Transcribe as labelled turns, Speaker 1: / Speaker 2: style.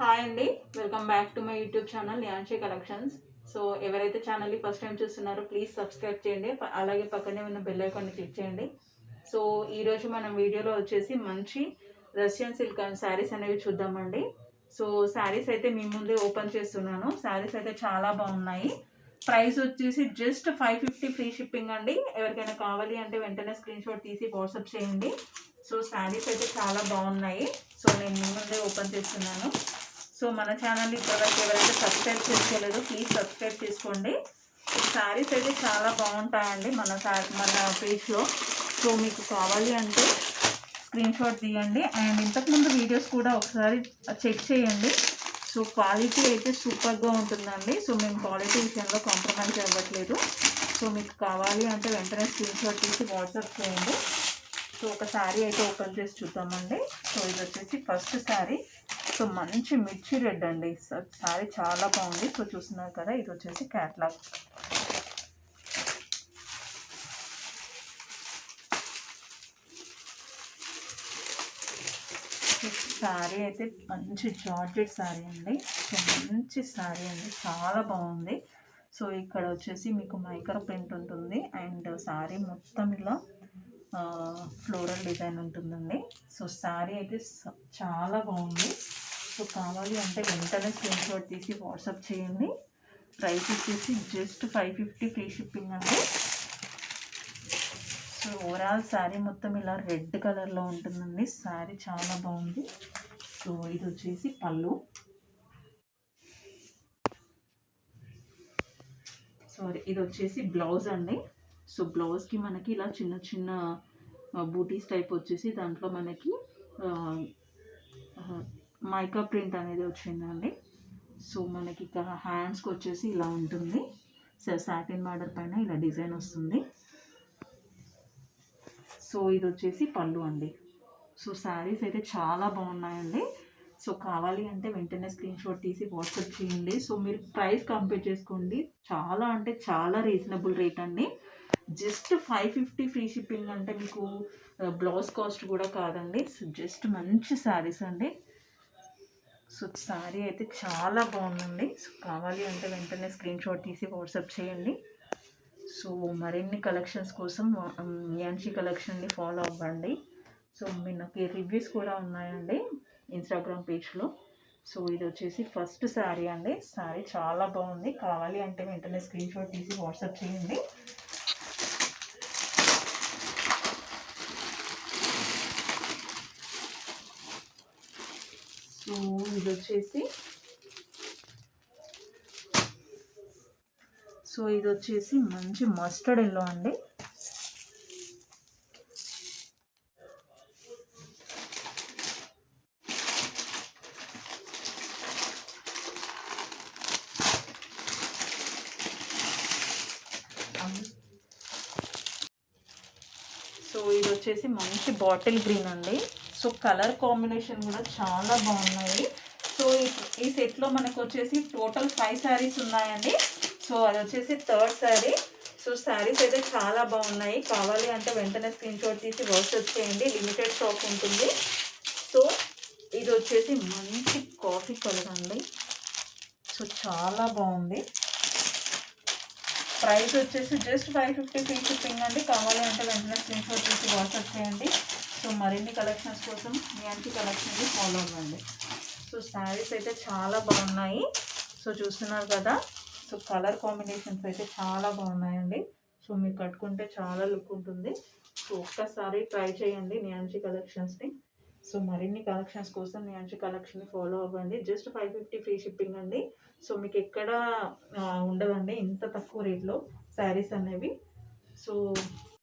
Speaker 1: Hi అండి. Welcome back to my YouTube channel Yanshi collections so ఎవరైతే ఛానల్ని first time చూస్తున్నారో ప్లీజ్ సబ్స్క్రైబ్ చేయండి. అలాగే పక్కనే ఉన్న బెల్ ఐకాన్ని క్లిక్ చేయండి. సో ఈరోజు మనం వీడియోలో వచ్చేసి మంచి రష్యన్ సిల్క్ శారీస్ అనేవి చూద్దామండి. సో శారీస్ అయితే మీ ముందే ఓపెన్ చేస్తున్నాను. శారీస్ అయితే చాలా బాగున్నాయి. ప్రైస్ వచ్చేసి just five fifty free shipping అండి. ఎవరికైనా కావాలి అంటే వెంటనే స్క్రీన్ షాట్ తీసి వాట్సాప్ చేయండి. సో శారీస్ అయితే చాలా బాగున్నాయి. సో నేను మీ ముందే ఓపెన్ చేస్తున్నాను. సో మన ఛానల్ ఇప్పటివరకు ఎవరైతే సబ్స్క్రైబ్ చేసుకోలేదో ప్లీజ్ సబ్స్క్రైబ్ చేసుకోండి. శారీస్ అయితే చాలా బాగుంటాయండి మన మన పేజ్లో సో మీకు కావాలి అంటే స్క్రీన్ షాట్ తీయండి. అండ్ ఇంతకుముందు వీడియోస్ కూడా ఒకసారి చెక్ చేయండి. సో క్వాలిటీ అయితే సూపర్గా ఉంటుందండి. సో మేము క్వాలిటీ విషయంలో కాంప్రమైజ్ అవ్వట్లేదు. సో మీకు కావాలి అంటే వెంటనే స్క్రీన్ షాట్ తీసి వాట్సాప్ చేయండి. సో ఒక శారీ అయితే ఓపెన్ చేసి చూద్దామండి. సో ఇది వచ్చేసి ఫస్ట్ శారీ సో మంచి మిర్చి రెడ్ అండి. శారీ చాలా బాగుంది. సో చూస్తున్నారు కదా ఇది వచ్చేసి క్యాట్లాగ్ శారీ అయితే మంచి జార్జెట్ శారీ అండి. సో మంచి శారీ అండి. చాలా బాగుంది. సో ఇక్కడ వచ్చేసి మీకు మైకర్ ప్రింట్ ఉంటుంది. అండ్ శారీ మొత్తం ఇలా ఫ్లోరల్ డిజైన్ ఉంటుందండి. సో శారీ అయితే చాలా బాగుంది. సో కావాలి అంటే వెంటనే స్క్రీన్ షాట్ తీసి వాట్సాప్ చేయండి. ప్రైస్ వచ్చేసి just five fifty free shipping అండి. సో ఓవరాల్ శారీ మొత్తం ఇలా రెడ్ కలర్లో ఉంటుందండి. శారీ చాలా బాగుంది. సో ఇది వచ్చేసి పళ్ళు. సారీ ఇది వచ్చేసి బ్లౌజ్ అండి. సో బ్లౌజ్కి మనకి ఇలా చిన్న చిన్న బూటీస్ టైప్ వచ్చేసి దాంట్లో మనకి మైకా ప్రింట్ అనేది వచ్చిందండి. సో మనకి ఇక్కడ హ్యాండ్స్కి వచ్చేసి ఇలా ఉంటుంది. సో సాటిన్ బార్డర్ పైన ఇలా డిజైన్ వస్తుంది. సో ఇది వచ్చేసి పళ్ళు అండి. సో శారీస్ అయితే చాలా బాగున్నాయండి. సో కావాలి అంటే వెంటనే స్క్రీన్ షాట్ తీసి వాట్సాప్ చేయండి. సో మీరు ప్రైస్ కంపేర్ చేసుకోండి. చాలా అంటే చాలా రీజనబుల్ రేట్ అండి. Just five fifty free shipping అంటే మీకు బ్లౌజ్ కాస్ట్ కూడా కాదండి. సో జస్ట్ మంచి శారీస్ అండి. సో శారీ అయితే చాలా బాగుందండి. సో కావాలి అంటే వెంటనే స్క్రీన్ షాట్ తీసి వాట్సాప్ చేయండి. సో మరిన్ని కలెక్షన్స్ కోసం యాన్షి కలెక్షన్ని ఫాలో అవ్వండి. సో మీ నాకు రివ్యూస్ కూడా ఉన్నాయండి. ఇన్స్టాగ్రామ్ పేజ్లో సో ఇది వచ్చేసి ఫస్ట్ శారీ అండి. శారీ చాలా బాగుంది. కావాలి అంటే వెంటనే స్క్రీన్ షాట్ తీసి వాట్సాప్ చేయండి. సో ఇది వచ్చేసి సో ఇది వచ్చేసి మంచి మస్టర్డ్ ఎల్లో అండి సో ఇది వచ్చేసి మంచి బాటిల్ గ్రీన్ అండి. సో కలర్ కాంబినేషన్ కూడా చాలా బాగున్నాయి. సో ఈ- సెట్లో మనకు వచ్చేసి టోటల్ ఫైవ్ శారీస్ ఉన్నాయండి. సో అది వచ్చేసి థర్డ్ శారీ. సో శారీస్ అయితే చాలా బాగున్నాయి. కావాలి అంటే వెంటనే స్క్రీన్ షాట్ తీసి వాట్సాప్ చేయండి. లిమిటెడ్ స్టాక్ ఉంటుంది. సో ఇది వచ్చేసి మంచి కాఫీ కలర్ అండి. సో చాలా బాగుంది. ప్రైస్ వచ్చేసి just five fifty free shipping అండి. కావాలి అంటే వెంటనే స్క్రీన్ షాట్ తీసి వాట్సాప్ చేయండి. సో మరిన్ని కలెక్షన్స్ కోసం మీ అంటి కలెక్షన్కి ఫాలో అవ్వండి. సో శారీస్ అయితే చాలా బాగున్నాయి. సో చూస్తున్నారు కదా సో కలర్ కాంబినేషన్స్ అయితే చాలా బాగున్నాయండి. సో మీరు కట్టుకుంటే చాలా లుక్ ఉంటుంది. సో ఒక్కసారి ట్రై చేయండి నియాంచి కలెక్షన్స్ని సో మరిన్ని కలెక్షన్స్ కోసం నియాంచి కలెక్షన్ని ఫాలో అవ్వండి. Just five fifty free shipping అండి. సో మీకు ఎక్కడ ఉండదండి ఇంత తక్కువ రేట్లో శారీస్ అనేవి. సో